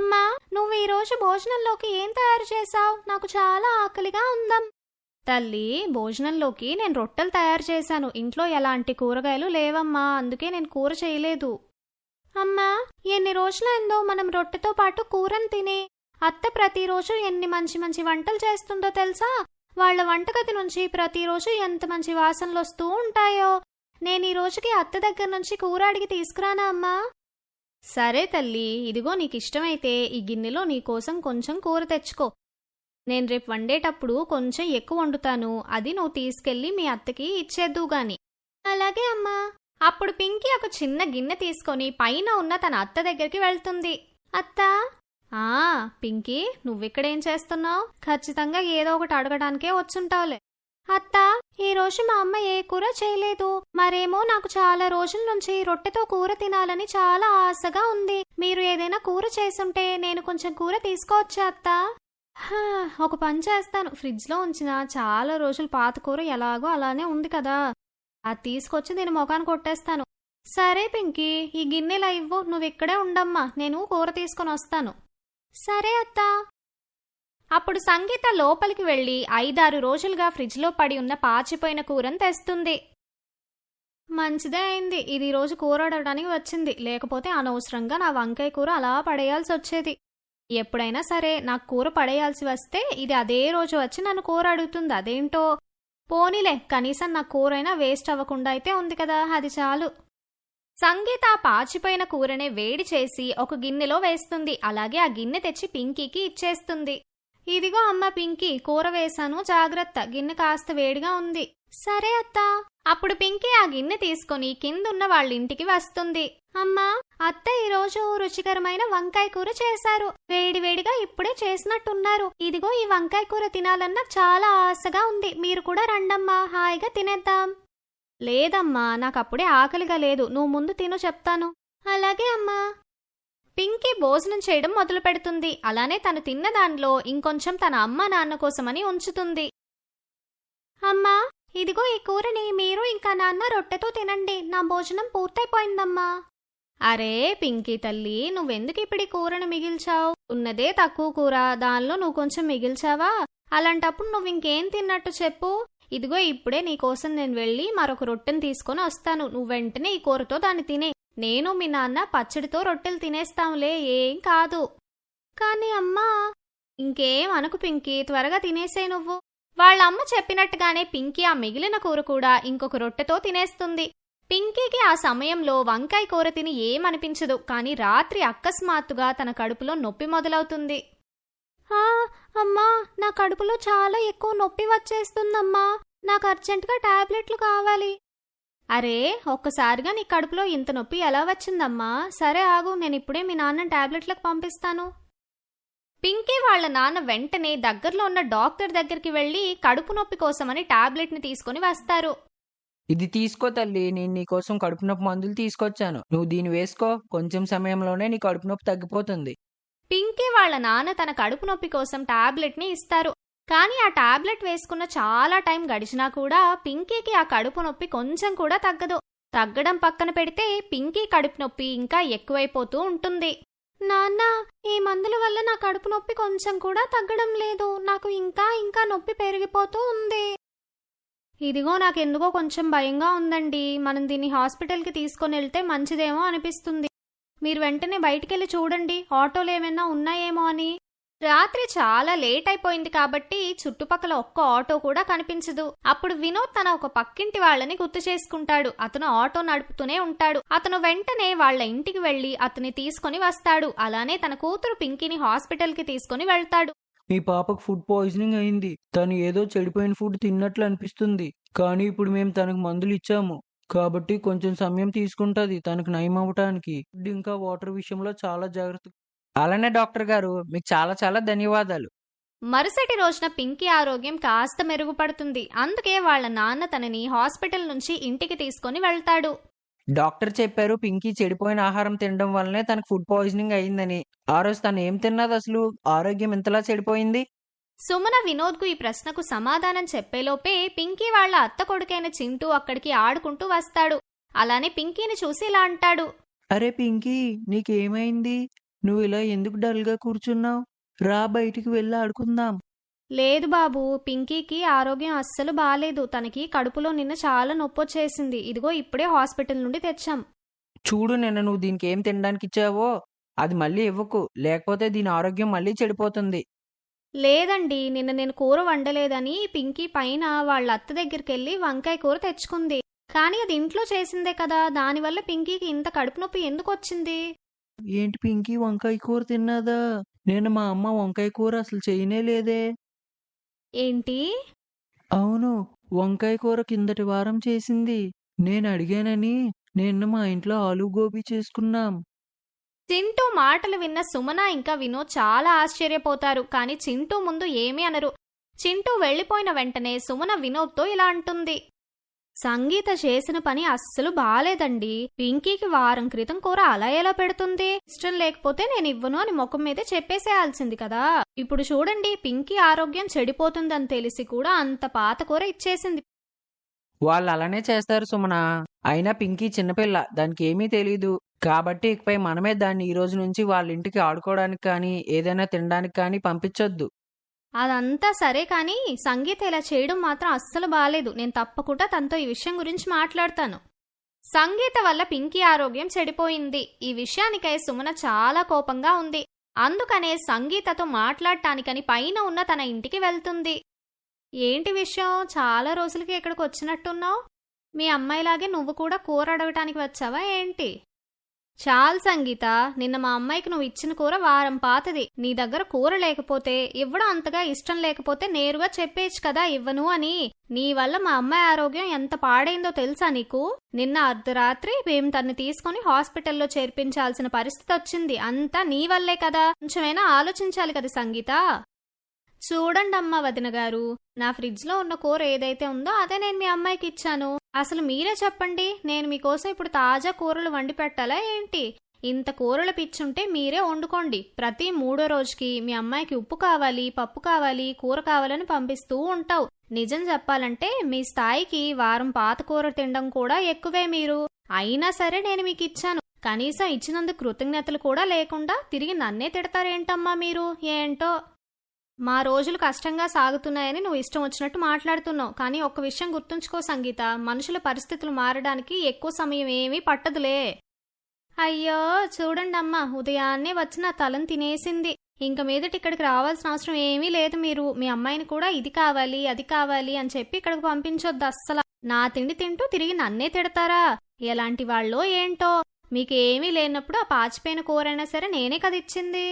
అమ్మా నువ్వు ఈ రోజు భోజనంలోకి ఏం తయారు చేశావు? నాకు చాలా ఆకలిగా ఉందం. తల్లి భోజనంలోకి నేను రొట్టెలు తయారు చేశాను. ఇంట్లో ఎలాంటి కూరగాయలు లేవమ్మా అందుకే నేను కూర చేయలేదు. అమ్మా ఎన్ని రోజులైందో మనం రొట్టెతో పాటు కూరను తిని. అత్త ప్రతిరోజు ఎన్ని మంచి మంచి వంటలు చేస్తుందో తెలుసా? వాళ్ళ వంటగది నుంచి ప్రతిరోజు ఎంత మంచి వాసనలు వస్తూ ఉంటాయో. నేను ఈ రోజుకి అత్త దగ్గర నుంచి కూర అడిగి తీసుకురానా అమ్మా? సరే తల్లి ఇదిగో నీకు ఇష్టమైతే ఈ గిన్నెలో నీకోసం కొంచెం కూర తెచ్చుకో. నేను రేపు వండేటప్పుడు కొంచెం ఎక్కువ వండుతాను. అది నువ్వు తీసుకెళ్ళి మీ అత్తకి ఇచ్చేద్దు గాని. అలాగే అమ్మా. అప్పుడు పింకీ ఒక చిన్న గిన్నె తీసుకొని పైన ఉన్న తన అత్త దగ్గరికి వెళ్తుంది. అత్త? ఆ పింకీ నువ్విక్కడేం చేస్తున్నావు? ఖచ్చితంగా ఏదో ఒకటి అడగడానికే వచ్చుంటావులే. అత్త ఈ రోజు మా అమ్మ ఏ కూర చేయలేదు. మరేమో నాకు చాలా రోజుల నుంచి రొట్టెతో కూర తినాలని చాలా ఆశగా ఉంది. మీరు ఏదైనా కూర చేసుంటే నేను కొంచెం కూర తీసుకోవచ్చా అత్త? హా, ఒక పని చేస్తాను. ఫ్రిడ్జ్లో ఉంచిన చాలా రోజులు పాత కూర ఎలాగో అలానే ఉంది కదా. అది తీసుకొచ్చి నేను మొఖాన్ని కొట్టేస్తాను. సరే పింకీ ఈ గిన్నెలా ఇవ్వు నువ్వు ఇక్కడే ఉండమ్మా. నేను కూర తీసుకొని వస్తాను. సరే అత్తా. అప్పుడు సంగీత లోపలికి వెళ్ళి ఐదారు రోజులుగా ఫ్రిడ్జ్లో పడి ఉన్న పాచిపోయిన కూరను తెస్తుంది. మంచిదే అయింది. ఇది రోజు కూర అడగడానికి వచ్చింది. లేకపోతే అనవసరంగా నా వంకాయ కూర అలా పడేయాల్సి వచ్చేది. ఎప్పుడైనా సరే నాకు కూర పడేయాల్సి వస్తే ఇది అదే రోజు వచ్చి నన్ను కూర అడుగుతుంది. అదేంటో? పోనీలే కనీసం నా కూరైనా వేస్ట్ అవ్వకుండా అయితే ఉంది కదా అది చాలు. సంగీత పాచిపోయిన కూరనే వేడి చేసి ఒక గిన్నెలో వేస్తుంది. అలాగే ఆ గిన్నె తెచ్చి పింకీకి ఇచ్చేస్తుంది. ఇదిగో అమ్మ పింకీ కూర వేశాను జాగ్రత్త. గిన్నె కాస్త వేడిగా ఉంది. సరే అత్తా. అప్పుడు పింకీ ఆ గిన్నె తీసుకొని కిందున్న వాళ్ళ ఇంటికి వస్తుంది. అమ్మా అత్త ఈరోజు రుచికరమైన వంకాయ కూర చేశారు. వేడివేడిగా ఇప్పుడే చేసినట్టున్నారు. ఇదిగో ఈ వంకాయ కూర తినాలన్న చాలా ఆశగా ఉంది. మీరు కూడా రండమ్మా హాయిగా తినేద్దాం. లేదమ్మా నాకప్పుడే ఆకలిగా లేదు. నువ్వు ముందు తిను చెప్తాను. అలాగే అమ్మా. పింకీ భోజనం చేయడం మొదలు పెడుతుంది. అలానే తను తిన్న దానిలో ఇంకొంచెం తన అమ్మ నాన్న కోసమని ఉంచుతుంది. అమ్మా ఇదిగో ఈ కూరని మీరు ఇంకా నాన్న రొట్టెతో తినండి. నా భోజనం పూర్తయిపోయిందమ్మా. అరే పింకీ తల్లి నువ్వెందుకు ఇప్పుడు ఈ కూరను మిగిల్చావు? ఉన్నదే తక్కువ కూర దానిలో నువ్వు కొంచెం మిగిల్చావా? అలాంటప్పుడు నువ్వు ఇంకేం తిన్నట్టు చెప్పు. ఇదిగో ఇప్పుడే నీకోసం నేను వెళ్ళి మరొక రొట్టెను తీసుకొని వస్తాను. నువ్వు వెంటనే ఈ కూరతో దాన్ని తినే. నేను మీ నాన్న పచ్చడితో రొట్టెలు తినేస్తాంలే ఏం కాదు. కానీ అమ్మా ఇంకేం అనకు పింకీ త్వరగా తినేసే నువ్వు. వాళ్ళమ్మ చెప్పినట్టుగానే పింకీ ఆ మిగిలిన కూర కూడా ఇంకొక రొట్టెతో తినేస్తుంది. పింకీకి ఆ సమయంలో వంకాయ కూర తిని ఏమనిపించదు కానీ రాత్రి అకస్మాత్తుగా తన కడుపులో నొప్పి మొదలవుతుంది. ఆ అమ్మా నా కడుపులో చాలా ఎక్కువ నొప్పి వచ్చేస్తుందమ్మా. నాకు అర్జెంటుగా టాబ్లెట్లు కావాలి. అరే ఒక్కసారిగా నీ కడుపులో ఇంత నొప్పి ఎలా వచ్చిందమ్మా? సరే ఆగు నేను ఇప్పుడే మీ నాన్న టాబ్లెట్లకు పంపిస్తాను. పింకీ వాళ్ళ నాన్న వెంటనే దగ్గరలో ఉన్న డాక్టర్ దగ్గరికి వెళ్ళి కడుపు నొప్పి కోసమని టాబ్లెట్ని తీసుకొని వస్తారు. ఇది తీసుకో తల్లి నేను నీకోసం కడుపు నొప్పి మందులు తీసుకొచ్చాను. నువ్వు దీన్ని వేసుకో కొంచెం సమయంలోనే నీ కడుపు నొప్పి తగ్గిపోతుంది. పింకీ వాళ్ళ నాన్న తన కడుపు నొప్పి కోసం టాబ్లెట్ని ఇస్తారు. కానీ ఆ టాబ్లెట్ వేసుకున్న చాలా టైం గడిచినా కూడా పింకీకి ఆ కడుపు నొప్పి కొంచెం కూడా తగ్గదు. తగ్గడం పక్కన పెడితే పింకీ కడుపు నొప్పి ఇంకా ఎక్కువైపోతూ ఉంటుంది. నాన్న ఈ మందుల వల్ల నా కడుపు నొప్పి కొంచెం కూడా తగ్గడం లేదు. నాకు ఇంకా ఇంకా నొప్పి పెరిగిపోతూ ఉంది. ఇదిగో నాకెందుకో కొంచెం భయంగా ఉందండి. మనం దీన్ని హాస్పిటల్కి తీసుకొని వెళ్తే మంచిదేమో అనిపిస్తుంది. మీరు వెంటనే బయటికెళ్ళి చూడండి. ఆటోలు ఏమైనా ఉన్నాయేమో అని. రాత్రి చాలా లేట్ అయిపోయింది కాబట్టి చుట్టుపక్కల ఒక్క ఆటో కూడా కనిపించదు. అప్పుడు వినోద్ తన ఒక పక్కింటి వాళ్ళని గుర్తు చేసుకుంటాడు. అతను ఆటో నడుపుతూనే ఉంటాడు. అతను వెంటనే వాళ్ళ ఇంటికి వెళ్ళి అతని తీసుకొని వస్తాడు. అలానే తన కూతురు పింకీని హాస్పిటల్కి తీసుకొని వెళ్తాడు. మీ పాపకు ఫుడ్ పాయిజనింగ్ అయింది. తను ఏదో చెడిపోయిన ఫుడ్ తిన్నట్లు అనిపిస్తుంది. కానీ ఇప్పుడు మేము తనకు మందులు ఇచ్చాము. కాబట్టి కొంచెం సమయం తీసుకుంటది తనకు నయం అవ్వటానికి ఇంకా వాటర్ విషయంలో చాలా జాగ్రత్త అలానే డాక్టర్ గారు మీకు చాలా చాలా ధన్యవాదాలు. మరుసటి రోజున పింకీ ఆరోగ్యం కాస్త మెరుగుపడుతుంది. అందుకే వాళ్ళ నాన్న తనని హాస్పిటల్ నుంచి ఇంటికి తీసుకొని వెళ్తాడు. డాక్టర్ చెప్పారు పింకీ చెడిపోయిన ఆహారం తినడం వల్లనే తనకు ఫుడ్ పాయిజనింగ్ అయిందని. ఆ రోజు తను ఏం తిన్నది అసలు? ఆరోగ్యం ఎంతలా చెడిపోయింది? సుమన వినోద్కు ఈ ప్రశ్నకు సమాధానం చెప్పేలోపే పింకీ వాళ్ళ అత్త కొడుకైన చింటూ అక్కడికి ఆడుకుంటూ వస్తాడు. అలానే పింకీని చూసి ఇలా అంటాడు. అరే పింకీ నీకేమైంది? నువ్వు ఇలా ఎందుకు డల్గా కూర్చున్నావు? రా బయటికి వెళ్ళి ఆడుకుందాం. లేదు బాబు పింకీకి ఆరోగ్యం అస్సలు బాలేదు. తనకి కడుపులో నిన్న చాలా నొప్పొచ్చేసింది ఇదిగో ఇప్పుడే హాస్పిటల్ నుండి తెచ్చాం. చూడు నిన్న నువ్వు దీనికి ఏం తినడానికి ఇచ్చావో? అది మళ్ళీ ఇవ్వకు. లేకపోతే దీని ఆరోగ్యం మళ్ళీ చెడిపోతుంది. లేదండి నిన్న నేను కూర వండలేదని పింకీ పైన వాళ్ళ అత్త దగ్గరికి వెళ్ళి వంకాయ కూర తెచ్చుకుంది. కానీ అది ఇంట్లో చేసిందే కదా. దానివల్ల పింకీకి ఇంత కడుపు నొప్పి ఎందుకు వచ్చింది? ఏంటి పింకీ వంకాయ కూర తిన్నదా? నేను మా అమ్మ వంకాయ కూర అసలు చేయనే లేదే. ఏంటి? అవును వంకాయ కూర కిందటి వారం చేసింది. నేను అడిగానని నిన్న మా ఇంట్లో ఆలు గోబీ చేసుకున్నాం. చింటూ మాటలు విన్న సుమన ఇంకా వినోద్ చాలా ఆశ్చర్యపోతారు కానీ చింటూ ముందు ఏమీ అనరు. చింటూ వెళ్ళిపోయిన వెంటనే సుమన వినోద్తో ఇలా అంటుంది. సంగీత చేసిన పని అస్సలు బాలేదండి. పింకీకి వారం క్రితం కూర అలా ఎలా పెడుతుంది? ఇష్టం లేకపోతే నేను ఇవ్వను అని ముఖం మీదే చెప్పేసేయాల్సింది కదా. ఇప్పుడు చూడండి పింకీ ఆరోగ్యం చెడిపోతుందని తెలిసి కూడా అంత పాత కూర ఇచ్చేసింది. వాళ్ళు అలానే చేస్తారు సుమన. అయినా పింకీ చిన్నపిల్ల దానికి ఏమీ తెలియదు కాబట్టి ఇకపై మనమే దాన్ని ఈ రోజు నుంచి వాళ్ళ ఇంటికి ఆడుకోవడానికి కానీ ఏదైనా తినడానికి కానీ పంపించొద్దు. అదంతా సరే కానీ సంగీత ఇలా చేయడం మాత్రం అస్సలు బాలేదు. నేను తప్పకుండా తనతో ఈ విషయం గురించి మాట్లాడతాను. సంగీత వల్ల పింకీ ఆరోగ్యం చెడిపోయింది. ఈ విషయానికై సుమన చాలా కోపంగా ఉంది. అందుకనే సంగీతతో మాట్లాడటానికని పైన ఉన్న తన ఇంటికి వెళ్తుంది. ఏంటి విషయం? చాలా రోజులకి ఇక్కడికి వచ్చినట్టున్నావు? మీ అమ్మాయిలాగే నువ్వు కూడా కూర అడగటానికి వచ్చావా ఏంటి? చాలు సంగీత నిన్న మా అమ్మాయికి నువ్వు ఇచ్చిన కూర వారం పాతది. నీ దగ్గర కూర లేకపోతే ఇవ్వడం అంతగా ఇష్టం లేకపోతే నేరుగా చెప్పేయచ్చు కదా ఇవ్వను అని. నీ వల్ల మా అమ్మాయి ఆరోగ్యం ఎంత పాడైందో తెలుసా నీకు? నిన్న అర్ధరాత్రి మేము తన్ని తీసుకుని హాస్పిటల్లో చేర్పించాల్సిన పరిస్థితి వచ్చింది. అంతా నీ వల్లే కదా. కొంచెమైనా ఆలోచించాలి కదా సంగీత. చూడండి అమ్మ వదిన గారు నా ఫ్రిడ్జ్లో ఉన్న కూర ఏదైతే ఉందో అదే నేను మీ అమ్మాయికి ఇచ్చాను. అసలు మీరే చెప్పండి నేను మీకోసం ఇప్పుడు తాజా కూరలు వండి పెట్టాలా ఏంటి? ఇంత కూరలు పిచ్చుంటే మీరే వండుకోండి. ప్రతి మూడో రోజుకి మీ అమ్మాయికి ఉప్పు కావాలి పప్పు కావాలి కూర కావాలని పంపిస్తూ ఉంటావు. నిజం చెప్పాలంటే మీ స్థాయికి వారం పాత కూర తినడం కూడా ఎక్కువే మీరు. అయినా సరే నేను మీకు ఇచ్చాను. కనీసం ఇచ్చినందుకు కృతజ్ఞతలు కూడా లేకుండా తిరిగి నన్నే తిడతారేంటమ్మా మీరు? ఏంటో? మా రోజులు కష్టంగా సాగుతున్నాయని నువ్వు ఇష్టం వచ్చినట్టు మాట్లాడుతున్నావు. కానీ ఒక్క విషయం గుర్తుంచుకో సంగీత. మనుషుల పరిస్థితులు మారడానికి ఎక్కువ సమయం ఏమీ పట్టదులే. అయ్యో చూడండి అమ్మా ఉదయాన్నే వచ్చిన తలం తలను తినేసింది. ఇంక మీదట ఇక్కడికి రావాల్సిన అవసరం ఏమీ లేదు మీరు. మీ అమ్మాయిని కూడా ఇది కావాలి అది కావాలి అని చెప్పి ఇక్కడికి పంపించొద్దు అస్సలు. నా తిండి తింటూ తిరిగి నన్నే తిడతారా? ఎలాంటి వాళ్ళో ఏంటో? మీకు ఏమీ లేనప్పుడు ఆ పాచిపోయిన కూరైనా సరే నేనే కదిచ్చింది.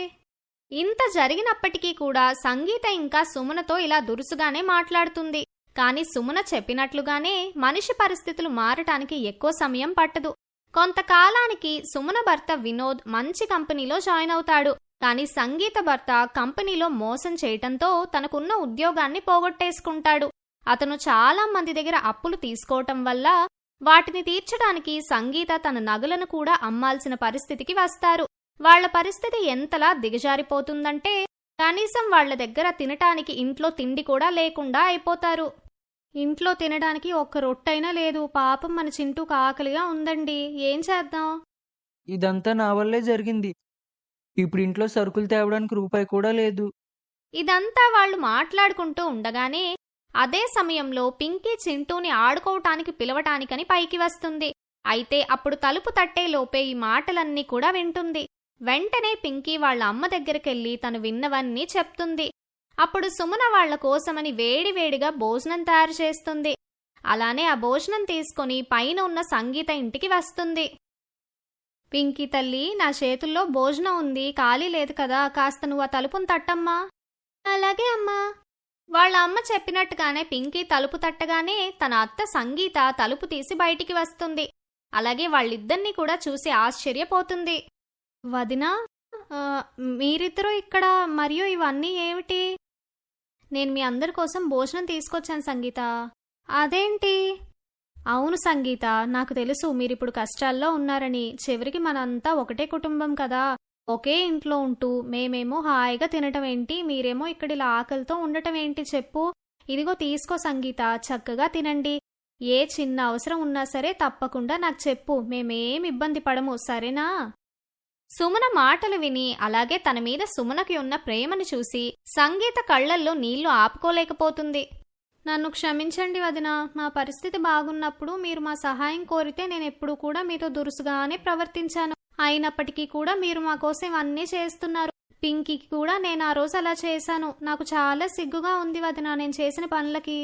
ఇంత జరిగినప్పటికీ కూడా సంగీత ఇంకా సుమనతో ఇలా దురుసుగానే మాట్లాడుతుంది. కానీ సుమన చెప్పినట్లుగానే మనిషి పరిస్థితులు మారటానికి ఎక్కువ సమయం పట్టదు. కొంతకాలానికి సుమన భర్త వినోద్ మంచి కంపెనీలో జాయిన్ అవుతాడు. కానీ సంగీత భర్త కంపెనీలో మోసం చేయటంతో తనకున్న ఉద్యోగాన్ని పోగొట్టేసుకుంటాడు. అతను చాలా మంది దగ్గర అప్పులు తీసుకోవటం వల్ల వాటిని తీర్చడానికి సంగీత తన నగలను కూడా అమ్మాల్సిన పరిస్థితికి వస్తారు. వాళ్ళ పరిస్థితి ఎంతలా దిగజారిపోతుందంటే కనీసం వాళ్ళ దగ్గర తినటానికి ఇంట్లో తిండి కూడా లేకుండా అయిపోతారు. ఇంట్లో తినడానికి ఒక్క రొట్టైనా లేదు. పాపం మన చింటూకు ఆకలిగా ఉందండి. ఏం చేద్దాం? ఇదంతా నా వల్లే జరిగింది. ఇప్పుడు ఇంట్లో సరుకులు తేవడానికి రూపాయి కూడా లేదు. ఇదంతా వాళ్ళు మాట్లాడుకుంటూ ఉండగానే అదే సమయంలో పింకీ చింటూని ఆడుకోవటానికి పిలవటానికని పైకి వస్తుంది. అయితే అప్పుడు తలుపు తట్టే లోపే ఈ మాటలన్నీ కూడా వింటుంది. వెంటనే పింకీ వాళ్ళ అమ్మ దగ్గరికెళ్ళి తను విన్నవన్నీ చెప్తుంది. అప్పుడు సుమన వాళ్ళ కోసమని వేడివేడిగా భోజనం తయారు చేస్తుంది. అలానే ఆ భోజనం తీసుకొని పైన ఉన్న సంగీత ఇంటికి వస్తుంది. పింకీ తల్లి నా చేతుల్లో భోజనం ఉంది ఖాళీ లేదు కదా కాస్త నువ్వు ఆ తలుపును తట్టమ్మా. అలాగే అమ్మా. వాళ్ళ అమ్మ చెప్పినట్టుగానే పింకీ తలుపు తట్టగానే తన అత్త సంగీత తలుపు తీసి బయటికి వస్తుంది. అలాగే వాళ్ళిద్దరినీ కూడా చూసి ఆశ్చర్యపోతుంది. వదినా మీరిద్దరూ ఇక్కడ మరియు ఇవన్నీ ఏమిటి? నేను మీ అందరి కోసం భోజనం తీసుకొచ్చాను సంగీత. అదేంటి? అవును సంగీత. నాకు తెలుసు మీరిప్పుడు కష్టాల్లో ఉన్నారని. చివరికి మనంతా ఒకటే కుటుంబం కదా. ఒకే ఇంట్లో ఉంటూ మేమేమో హాయిగా తినటం ఏంటి? మీరేమో ఇక్కడ ఇలా ఆకలితో ఉండటం ఏంటి? చెప్పు. ఇదిగో తీసుకో సంగీత. చక్కగా తినండి. ఏ చిన్న అవసరం ఉన్నా సరే తప్పకుండా నాకు చెప్పు. మేమేం ఇబ్బంది పడము సరేనా? సుమన మాటలు విని అలాగే తన మీద సుమనకి ఉన్న ప్రేమను చూసి సంగీత కళ్ళల్లో నీళ్ళు ఆపుకోలేకపోతుంది. నన్ను క్షమించండి వదిన మా పరిస్థితి బాగున్నప్పుడు మీరు మా సహాయం కోరితే నేను ఎప్పుడు కూడా మీతో దురుసుగానే ప్రవర్తించాను. అయినప్పటికీ కూడా మీరు మా కోసం అన్నీ చేస్తున్నారు. పింకీకి కూడా నేను ఆ రోజు అలా చేశాను. నాకు చాలా సిగ్గుగా ఉంది వదిన నేను చేసిన పనులకి.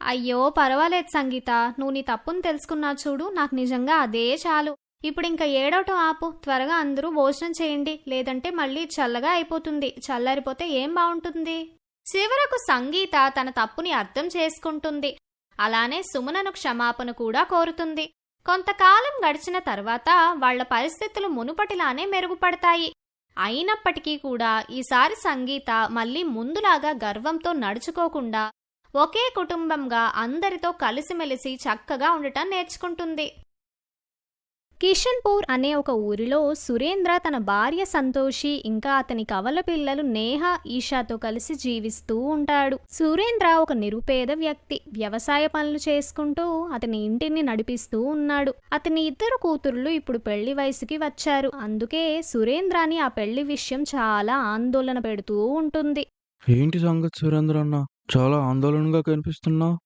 అయ్యో పర్వాలేదు సంగీత. నువ్వు నీ తప్పును తెలుసుకున్నా చూడు నాకు నిజంగా అదే చాలు. ఇప్పుడు ఇంకా ఏడవటం ఆపు. త్వరగా అందరూ భోజనం చేయండి. లేదంటే మళ్ళీ చల్లగా అయిపోతుంది. చల్లారిపోతే ఏం బాగుంటుంది చివరకు సంగీత తన తప్పుని అర్థం చేసుకుంటుంది. అలానే సుమనను క్షమాపణ కూడా కోరుతుంది. కొంతకాలం గడిచిన తర్వాత వాళ్ళ పరిస్థితులు మునుపటిలానే మెరుగుపడతాయి. అయినప్పటికీ కూడా ఈసారి సంగీత మళ్ళీ ముందులాగా గర్వంతో నడుచుకోకుండా ఒకే కుటుంబంగా అందరితో కలిసిమెలిసి చక్కగా ఉండటం నేర్చుకుంటుంది. కిషన్పూర్ అనే ఒక ఊరిలో సురేంద్ర తన భార్య సంతోషి ఇంకా అతని కవల పిల్లలు నేహ ఈషాతో కలిసి జీవిస్తూ ఉంటాడు. సురేంద్ర ఒక నిరుపేద వ్యక్తి. వ్యవసాయ పనులు చేసుకుంటూ అతని ఇంటిని నడిపిస్తూ ఉన్నాడు. అతని ఇద్దరు కూతుర్లు ఇప్పుడు పెళ్ళి వయసుకి వచ్చారు. అందుకే సురేంద్రాని ఆ పెళ్ళి విషయం చాలా ఆందోళన పెడుతూ ఉంటుంది. ఏంటి సంగతి సురేంద్ర అన్న? చాలా ఆందోళనగా కనిపిస్తున్నావు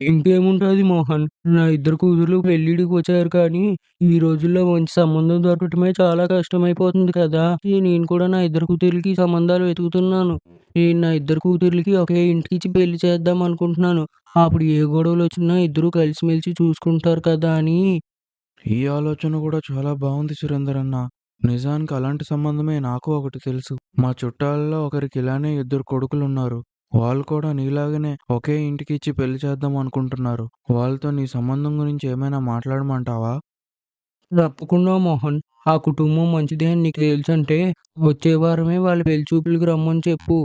ఇంకేముంటది మోహన్? నా ఇద్దరు కూతుర్లు పెళ్ళిడికి వచ్చారు కానీ ఈ రోజుల్లో మంచి సంబంధం దొరకటమే చాలా కష్టమైపోతుంది కదా. నేను కూడా నా ఇద్దరు కూతుర్లకి సంబంధాలు వెతుకుతున్నాను. నేను నా ఇద్దరు కూతుర్లకి ఒకే ఇంటికి ఇచ్చి పెళ్ళి చేద్దాం అనుకుంటున్నాను. అప్పుడు ఏ గొడవలు వచ్చినా ఇద్దరు కలిసిమెలిసి చూసుకుంటారు కదా అని. ఈ ఆలోచన కూడా చాలా బాగుంది సురేందర్ అన్న. నిజానికి అలాంటి సంబంధమే నాకు ఒకటి తెలుసు. మా చుట్టాలలో ఒకరికి ఇలానే ఇద్దరు కొడుకులు ఉన్నారు వాళ్ళు కూడా నీలాగనే ఒకే ఇంటికి ఇచ్చి పెళ్ళి చేద్దాం అనుకుంటున్నారు. వాళ్ళతో నీ సంబంధం గురించి ఏమైనా మాట్లాడమంటావా? తప్పకుండా మోహన్. ఆ కుటుంబం మంచిదే అని నీకు తెలుసంటే వచ్చే వారమే వాళ్ళ పెళ్ళి చూపులకు రమ్మని చెప్పు.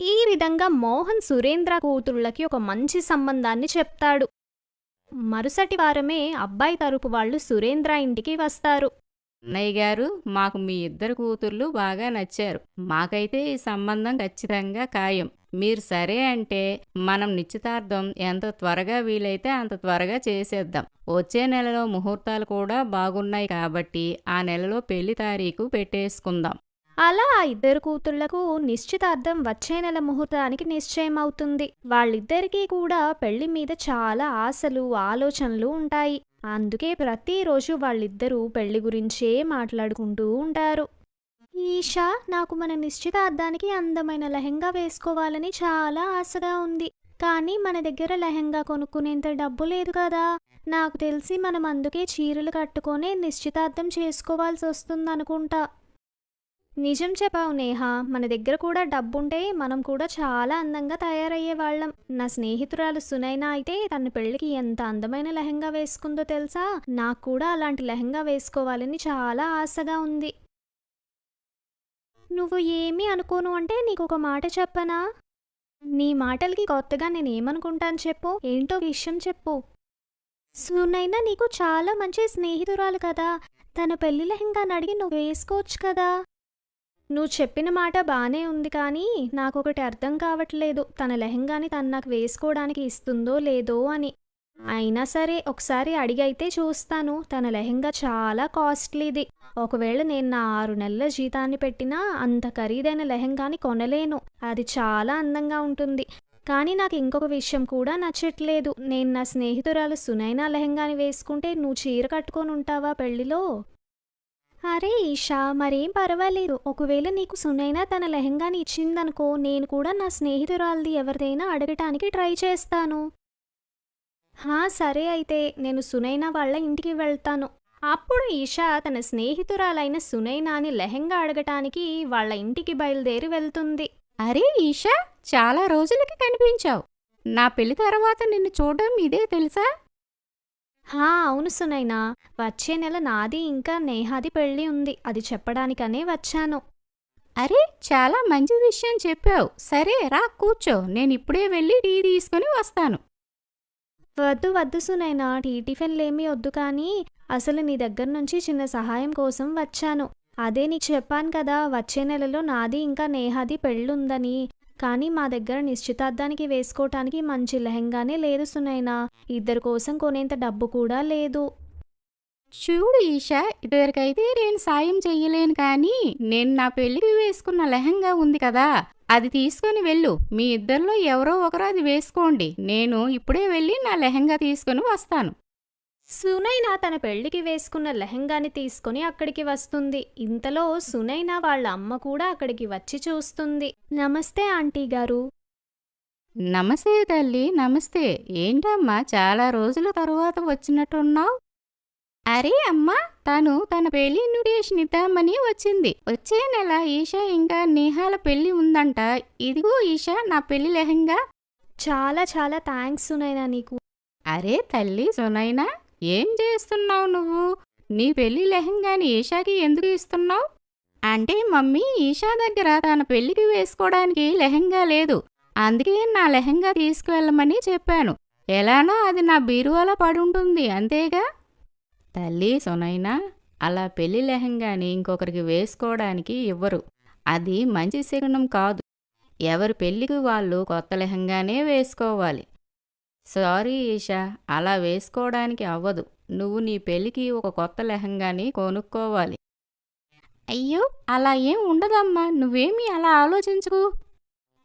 ఈ విధంగా మోహన్ సురేంద్ర కూతుళ్ళకి ఒక మంచి సంబంధాన్ని చెప్తాడు. మరుసటి వారమే అబ్బాయి తరపు వాళ్ళు సురేంద్ర ఇంటికి వస్తారు. అన్నయ్య గారు మాకు మీ ఇద్దరు కూతుర్లు బాగా నచ్చారు. మాకైతే ఈ సంబంధం ఖచ్చితంగా ఖాయం. మీరు సరే అంటే మనం నిశ్చితార్థం ఎంత త్వరగా వీలైతే అంత త్వరగా చేసేద్దాం. వచ్చే నెలలో ముహూర్తాలు కూడా బాగున్నాయి కాబట్టి ఆ నెలలో పెళ్ళి తారీఖు పెట్టేసుకుందాం. అలా ఆ ఇద్దరు కూతుళ్ళకు నిశ్చితార్థం వచ్చే నెల ముహూర్తానికి నిశ్చయం అవుతుంది. వాళ్ళిద్దరికీ కూడా పెళ్ళి మీద చాలా ఆశలు ఆలోచనలు ఉంటాయి. అందుకే ప్రతిరోజు వాళ్ళిద్దరూ పెళ్ళి గురించే మాట్లాడుకుంటూ ఉంటారు. ఈషా నాకు మన నిశ్చితార్థానికి అందమైన లెహెంగా వేసుకోవాలని చాలా ఆశగా ఉంది. కానీ మన దగ్గర లెహెంగా కొనుక్కునేంత డబ్బు లేదు కదా. నాకు తెలిసి మనం అందుకే చీరలు కట్టుకొని నిశ్చితార్థం చేసుకోవాల్సి వస్తుందనుకుంటా నిజం చెప్పావు నేహ. మన దగ్గర కూడా డబ్బుంటే మనం కూడా చాలా అందంగా తయారయ్యే వాళ్ళం. నా స్నేహితురాలు సునైనా అయితే తన పెళ్ళికి ఎంత అందమైన లెహంగా వేసుకుందో తెలుసా? నాకు కూడా అలాంటి లెహంగా వేసుకోవాలని చాలా ఆశగా ఉంది. నువ్వు ఏమీ అనుకోను అంటే నీకు ఒక మాట చెప్పనా? నీ మాటలకి కొత్తగా నేను ఏమనుకుంటాను చెప్పు. ఏంటో విషయం చెప్పు. సునైనా నీకు చాలా మంచి స్నేహితురాలు కదా. తన పెళ్ళి లెహంగాని అడిగి నువ్వు వేసుకోవచ్చు కదా. నువ్వు చెప్పిన మాట బాగానే ఉంది కానీ నాకొకటి అర్థం కావట్లేదు. తన లెహంగాని తను నాకు వేసుకోవడానికి ఇస్తుందో లేదో అని. అయినా సరే ఒకసారి అడిగైతే చూస్తాను. తన లెహంగా చాలా కాస్ట్లీది. ఒకవేళ నేను నా ఆరు నెలల జీతాన్ని పెట్టినా అంత ఖరీదైన లెహంగాని కొనలేను. అది చాలా అందంగా ఉంటుంది. కానీ నాకు ఇంకొక విషయం కూడా నచ్చట్లేదు. నేను నా స్నేహితురాలు సునైనా లెహంగాని వేసుకుంటే నువ్వు చీర కట్టుకొని ఉంటావా పెళ్ళిలో అరే ఈషా మరేం పర్వాలేదు. ఒకవేళ నీకు సునైనా తన లెహంగాని ఇచ్చిందనుకో నేను కూడా నా స్నేహితురాలది ఎవరిదైనా అడగటానికి ట్రై చేస్తాను. హా సరే అయితే నేను సునైనా వాళ్ళ ఇంటికి వెళ్తాను. అప్పుడు ఈషా తన స్నేహితురాలైన సునైనాని లెహంగా అడగటానికి వాళ్ళ ఇంటికి బయలుదేరి వెళ్తుంది. అరే ఈషా చాలా రోజులకి కనిపించావు. నా పెళ్ళి తర్వాత నిన్ను చూడడం ఇదే తెలుసా? హా అవును సునైనా. వచ్చే నెల నాది ఇంకా నేహాది పెళ్ళి ఉంది. అది చెప్పడానికనే వచ్చాను. అరే చాలా మంచి విషయం చెప్పావు. సరే రా కూర్చో. నేను ఇప్పుడే వెళ్ళి టీ తీసుకుని వస్తాను. వద్దు వద్దు సునైనా. టీ టిఫిన్లేమీ వద్దు కానీ అసలు నీ దగ్గర నుంచి చిన్న సహాయం కోసం వచ్చాను. అదే నీకు చెప్పాను కదా వచ్చే నెలలో నాది ఇంకా నేహాది పెళ్ళుందని. కానీ మా దగ్గర నిశ్చితార్థానికి వేసుకోవటానికి మంచి లెహంగానే లేదు సునైనా. ఇద్దరి కోసం కొనేంత డబ్బు కూడా లేదు. చూడు ఈషా ఇద్దరికైతే నేను సాయం చెయ్యలేను కానీ నేను నా పెళ్ళికి వేసుకున్న లెహంగా ఉంది కదా అది తీసుకొని వెళ్ళు. మీ ఇద్దరిలో ఎవరో ఒకరు అది వేసుకోండి. నేను ఇప్పుడే వెళ్ళి నా లెహంగా తీసుకొని వస్తాను. సునైన తన పెళ్ళికి వేసుకున్న లెహంగాని తీసుకుని అక్కడికి వస్తుంది. ఇంతలో సునైన వాళ్ళ అమ్మ కూడా అక్కడికి వచ్చి చూస్తుంది. నమస్తే ఆంటీ గారు. నమస్తే తల్లి నమస్తే. ఏంటమ్మా చాలా రోజుల తరువాత వచ్చినట్టున్నావు? అరే అమ్మా తను తన పెళ్ళి ఇన్విటేషన్ ఇద్దామని వచ్చింది. వచ్చే నెల ఈషా ఇంకా నేహాల పెళ్ళి ఉందంట. ఇదిగో ఈషా నా పెళ్ళి లెహంగా. చాలా చాలా థ్యాంక్స్ సునైనా నీకు. అరే తల్లి సునైనా ఏం చేస్తున్నావు నువ్వు? నీ పెళ్ళి లెహంగాని ఈషాకి ఎందుకు ఇస్తున్నావు? అంటే మమ్మీ ఈషా దగ్గర తన పెళ్ళికి వేసుకోవడానికి లెహంగా లేదు. అందుకే నా లెహంగా తీసుకువెళ్ళమని చెప్పాను. ఎలానో అది నా బీరువాలో పడుంటుంది అంతేగా? తల్లి సునైనా అలా పెళ్ళి లెహంగాని ఇంకొకరికి వేసుకోవడానికి ఇవ్వరు. అది మంచి శకునం కాదు. ఎవరి పెళ్ళికి వాళ్ళు కొత్త లెహంగానే వేసుకోవాలి. సారీ ఈషా. అలా వేసుకోవడానికి అవ్వదు. నువ్వు నీ పెళ్ళికి ఒక కొత్త లెహంగాని కొనుక్కోవాలి. అయ్యో అలా ఏం ఉండదమ్మా. నువ్వేమీ అలా ఆలోచించుకు.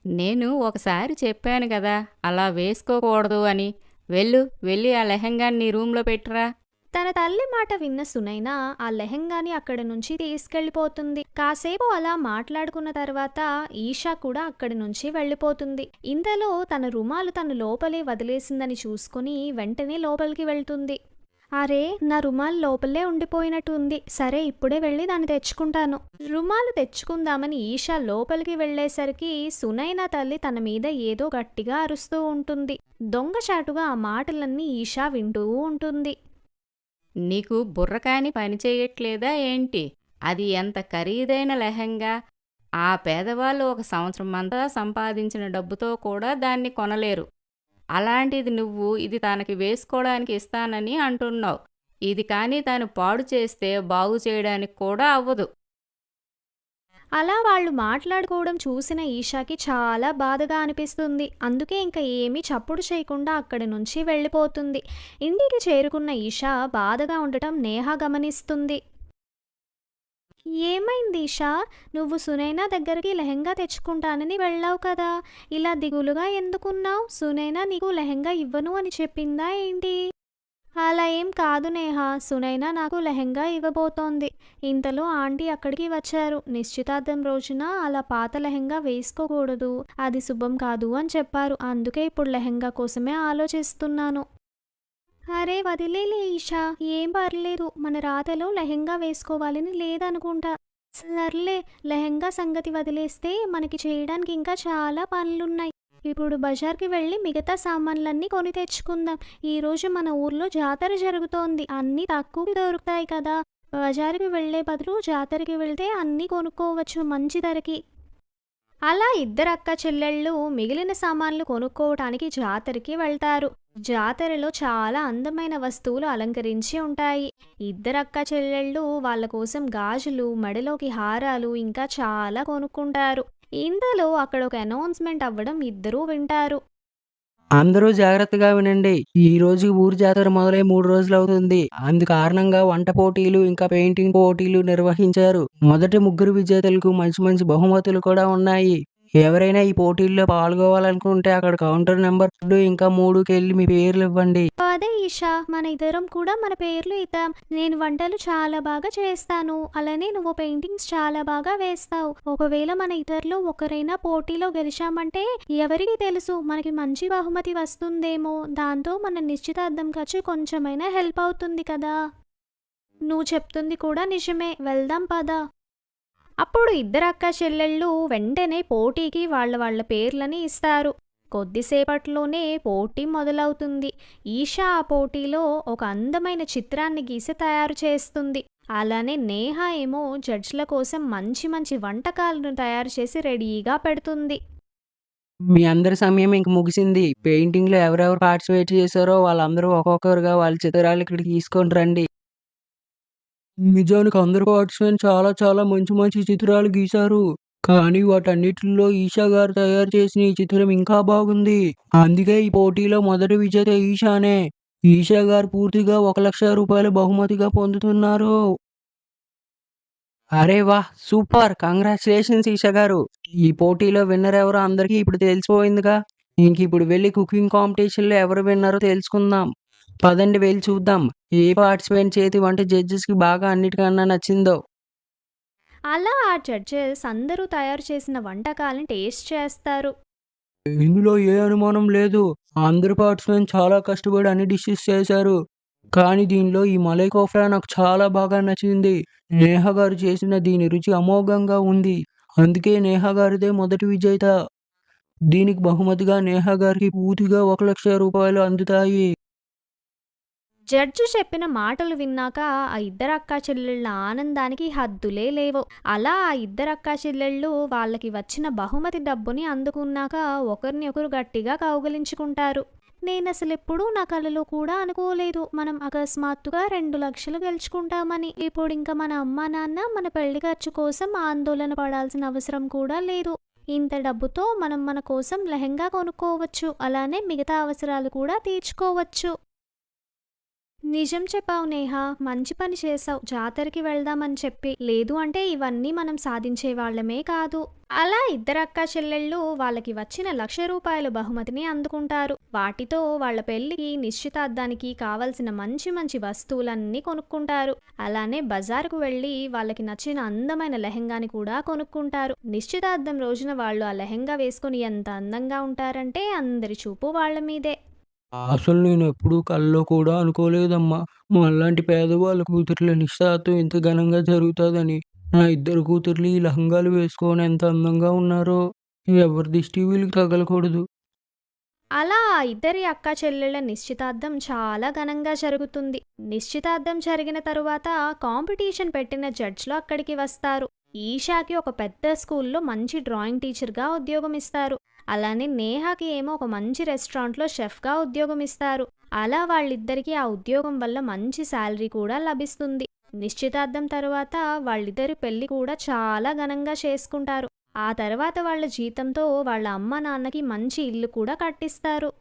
నేను ఒకసారి చెప్పాను కదా అలా వేసుకోకూడదు అని. వెళ్ళు వెళ్ళి ఆ లెహంగాని నీ రూమ్లో పెట్టురా. తన తల్లి మాట విన్న సునైన ఆ లెహంగాని అక్కడి నుంచి తీసుకెళ్ళిపోతుంది కాసేపు అలా మాట్లాడుకున్న తర్వాత ఈషా కూడా అక్కడి నుంచి వెళ్ళిపోతుంది. ఇంతలో తన రుమాలు తను లోపలే వదిలేసిందని చూసుకుని వెంటనే లోపలికి వెళ్తుంది. అరే నా రుమాలు లోపలే ఉండిపోయినట్టు ఉంది సరే ఇప్పుడే వెళ్ళి దాన్ని తెచ్చుకుంటాను. రుమాలు తెచ్చుకుందామని ఈషా లోపలికి వెళ్ళేసరికి సునైన తల్లి తన మీద ఏదో గట్టిగా అరుస్తూ ఉంటుంది. దొంగచాటుగా ఆ మాటలన్నీ ఈషా వింటూ ఉంటుంది. నీకు బుర్రకాని పనిచేయట్లేదా పని చేయట్లేదా ఏంటి? అది ఎంత ఖరీదైన లెహంగా? ఆ పేదవాళ్ళు ఒక సంవత్సరం అంతా సంపాదించిన డబ్బుతో కూడా దాన్ని కొనలేరు. అలాంటిది నువ్వు ఇది తనకి వేసుకోవడానికి ఇస్తానని అంటున్నావు. ఇది కానీ తను పాడు చేస్తే బాగు చేయడానికి కూడా అవ్వదు. అలా వాళ్ళు మాట్లాడుకోవడం చూసిన ఈషాకి చాలా బాధగా అనిపిస్తుంది. అందుకే ఇంకా ఏమీ చప్పుడు చేయకుండా అక్కడి నుంచి వెళ్ళిపోతుంది. ఇంటికి చేరుకున్న ఈషా బాధగా ఉండటం నేహ గమనిస్తుంది. ఏమైంది ఈషా? నువ్వు సునైనా దగ్గరికి లెహెంగా తెచ్చుకుంటానని వెళ్ళావు కదా. ఇలా దిగులుగా ఎందుకున్నావు? సునైనా నీకు లెహెంగా ఇవ్వను అని చెప్పిందా ఏంటి? అలా ఏం కాదు నేహ. సునైనా నాకు లెహెంగా ఇవ్వబోతోంది. ఇంతలో ఆంటీ అక్కడికి వచ్చారు. నిశ్చితార్థం రోజున అలా పాత లెహెంగా వేసుకోకూడదు. అది శుభం కాదు అని చెప్పారు. అందుకే ఇప్పుడు లెహెంగా కోసమే ఆలోచిస్తున్నాను. అరే వదిలేలే ఈషా. ఏం పర్లేదు. మన రాతలో లెహెంగా వేసుకోవాలని లేదనుకుంటా. సర్లే లెహెంగా సంగతి వదిలేస్తే మనకి చేయడానికి ఇంకా చాలా పనులున్నాయి. ఇప్పుడు బజార్కి వెళ్ళి మిగతా సామాన్లన్నీ కొని తెచ్చుకుందాం. ఈరోజు మన ఊర్లో జాతర జరుగుతోంది. అన్నీ తక్కువకి దొరుకుతాయి కదా. బజారుకి వెళ్ళే బదులు జాతరకి వెళ్తే అన్నీ కొనుక్కోవచ్చు మంచి ధరకి. అలా ఇద్దరు అక్క చెల్లెళ్ళు మిగిలిన సామాన్లు కొనుక్కోవటానికి జాతరకి వెళ్తారు. జాతరలో చాలా అందమైన వస్తువులు అలంకరించి ఉంటాయి. ఇద్దరు అక్క చెల్లెళ్ళు వాళ్ళ కోసం గాజులు మెడలోకి హారాలు ఇంకా చాలా కొనుక్కుంటారు. ఇంతలో అక్కడ ఒక అనౌన్స్మెంట్ అవ్వడం ఇద్దరూ వింటారు. అందరూ జాగ్రత్తగా వినండి. ఈ రోజు ఊరు జాతర మొదలై మూడు రోజులు అవుతుంది. అందు కారణంగా వంట పోటీలు ఇంకా పెయింటింగ్ పోటీలు నిర్వహించారు. మొదటి ముగ్గురు విజేతలకు మంచి మంచి బహుమతులు కూడా ఉన్నాయి. ఎవరైనా ఈ పోటీల్లో పాల్గొవాలనుకుంటే అక్కడ కౌంటర్ నెంబర్ రెండు ఇంకా మూడుకి వెళ్ళి మీ పేర్లు ఇవ్వండి అదే ఈషా మన ఇద్దరం కూడా మన పేర్లు ఇద్దాం. నేను వంటలు చాలా బాగా చేస్తాను. అలానే నువ్వు పెయింటింగ్స్ చాలా బాగా వేస్తావు. ఒకవేళ మన ఇద్దరిలో ఒకరైనా పోటీలో గెలిచామంటే ఎవరికి తెలుసు మనకి మంచి బహుమతి వస్తుందేమో. దాంతో మన నిశ్చితార్థం ఖర్చు కొంచెమైనా హెల్ప్ అవుతుంది కదా. నువ్వు చెప్తుంది కూడా నిజమే. వెళ్దాం పదా. అప్పుడు ఇద్దరు అక్క చెల్లెళ్ళు వెంటనే పోటీకి వాళ్ళ వాళ్ళ పేర్లని ఇస్తారు. కొద్దిసేపట్లోనే పోటీ మొదలవుతుంది. ఈషా ఆ పోటీలో ఒక అందమైన చిత్రాన్ని గీసి తయారు చేస్తుంది. అలానే నేహ ఏమో జడ్జ్ల కోసం మంచి మంచి వంటకాలను తయారు చేసి రెడీగా పెడుతుంది. మీ అందరి సమయం ఇంక ముగిసింది. పెయింటింగ్లో ఎవరెవరు పార్టిసిపేట్ చేశారో వాళ్ళందరూ ఒక్కొక్కరుగా వాళ్ళ చిత్రాలు ఇక్కడికి తీసుకొని రండి. నిజానికి అందరు బ్యాట్స్మెన్ చాలా చాలా మంచి మంచి చిత్రాలు గీశారు. కానీ వాటన్నిటిలో ఈషా గారు తయారు చేసిన ఈ చిత్రం ఇంకా బాగుంది. అందుకే ఈ పోటీలో మొదటి విజేత ఈషానే. ఈషా గారు పూర్తిగా ఒక లక్ష రూపాయలు బహుమతిగా పొందుతున్నారు. అరే వాహ్! సూపర్! కంగ్రాచులేషన్స్ ఈషా గారు. ఈ పోటీలో విన్నర్ ఎవరో అందరికీ ఇప్పుడు తెలిసిపోయిందిగా. ఇంక ఇప్పుడు వెళ్ళి కుకింగ్ కాంపిటీషన్లో ఎవరు విన్నారో తెలుసుకుందాం. పదండి వెళ్ళి చూద్దాం. ఏ పార్టిసిపెంట్ చేతి వంట జడ్జెస్కి బాగా అన్నిటికన్నా నచ్చిందో? అలా ఆ జడ్జెస్ అందరూ తయారు చేసిన వంటకాలను టేస్ట్ చేస్తారు. ఇందులో ఏ అనుమానం లేదు. అందరు పార్టిసిపెంట్ చాలా కష్టపడి అన్ని డిషెస్ చేశారు. కానీ దీనిలో ఈ మలై కోఫ్రా నాకు చాలా బాగా నచ్చింది. నేహ గారు చేసిన దీని రుచి అమోఘంగా ఉంది. అందుకే నేహ గారిదే మొదటి విజేత. దీనికి బహుమతిగా నేహ గారికి పూర్తిగా ఒక లక్ష రూపాయలు అందుతాయి. జడ్జి చెప్పిన మాటలు విన్నాక ఆ ఇద్దరు అక్కా చెల్లెళ్ళ ఆనందానికి హద్దులే లేవు. అలా ఆ ఇద్దరు అక్కా చెల్లెళ్ళు వాళ్ళకి వచ్చిన బహుమతి డబ్బుని అందుకున్నాక ఒకరిని ఒకరు గట్టిగా కౌగలించుకుంటారు. నేను అసలు ఎప్పుడూ నా కళలు కూడా అనుకోలేదు. మనం అకస్మాత్తుగా రెండు లక్షలు గెలుచుకుంటామని. ఇప్పుడు ఇంకా మన అమ్మా నాన్న మన పెళ్ళి ఖర్చు కోసం ఆందోళన పడాల్సిన అవసరం కూడా లేదు. ఇంత డబ్బుతో మనం మన కోసం లెహంగా కొనుక్కోవచ్చు. అలానే మిగతా అవసరాలు కూడా తీర్చుకోవచ్చు. నిజం చెప్పావు నేహ. మంచి పని చేసావు జాతరకి వెళ్దామని చెప్పి. లేదు అంటే ఇవన్నీ మనం సాధించే వాళ్ళమే కాదు. అలా ఇద్దరు అక్క చెల్లెళ్ళు వాళ్ళకి వచ్చిన లక్ష రూపాయల బహుమతిని అందుకుంటారు. వాటితో వాళ్ళ పెళ్ళికి నిశ్చితార్థానికి కావలసిన మంచి మంచి వస్తువులన్నీ కొనుక్కుంటారు. అలానే బజారుకు వెళ్ళి వాళ్ళకి నచ్చిన అందమైన లెహంగాని కూడా కొనుక్కుంటారు. నిశ్చితార్థం రోజున వాళ్ళు ఆ లెహంగా వేసుకుని ఎంత అందంగా ఉంటారంటే అందరి చూపు వాళ్ళ మీదే. అసలు నేను ఎప్పుడూ కల్లో కూడా అనుకోలేదమ్మా. మాలాంటి పేదవాళ్ళ కూతుర్ల నిశ్చితార్థం ఇంత ఘనంగా జరుగుతుందని. నా ఇద్దరు కూతుర్లు ఈ లహంగాలు వేసుకొని ఎంత అందంగా ఉన్నారో ఎవరి దిష్టి వీళ్ళకి తగలకూడదు. అలా ఆ ఇద్దరి అక్క చెల్లెళ్ళ నిశ్చితార్థం చాలా ఘనంగా జరుగుతుంది. నిశ్చితార్థం జరిగిన తరువాత కాంపిటీషన్ పెట్టిన జడ్జ్లు అక్కడికి వస్తారు. ఈషాకి ఒక పెద్ద స్కూల్లో మంచి డ్రాయింగ్ టీచర్గా ఉద్యోగం ఇస్తారు అలానే నేహాకి ఏమో ఒక మంచి రెస్టారెంట్లో షెఫ్గా ఉద్యోగం ఇస్తారు. అలా వాళ్ళిద్దరికీ ఆ ఉద్యోగం వల్ల మంచి శాలరీ కూడా లభిస్తుంది. నిశ్చితార్థం తరువాత వాళ్ళిద్దరి పెళ్ళి కూడా చాలా ఘనంగా చేసుకుంటారు. ఆ తర్వాత వాళ్ళ జీతంతో వాళ్ళ అమ్మ నాన్నకి మంచి ఇల్లు కూడా కట్టిస్తారు.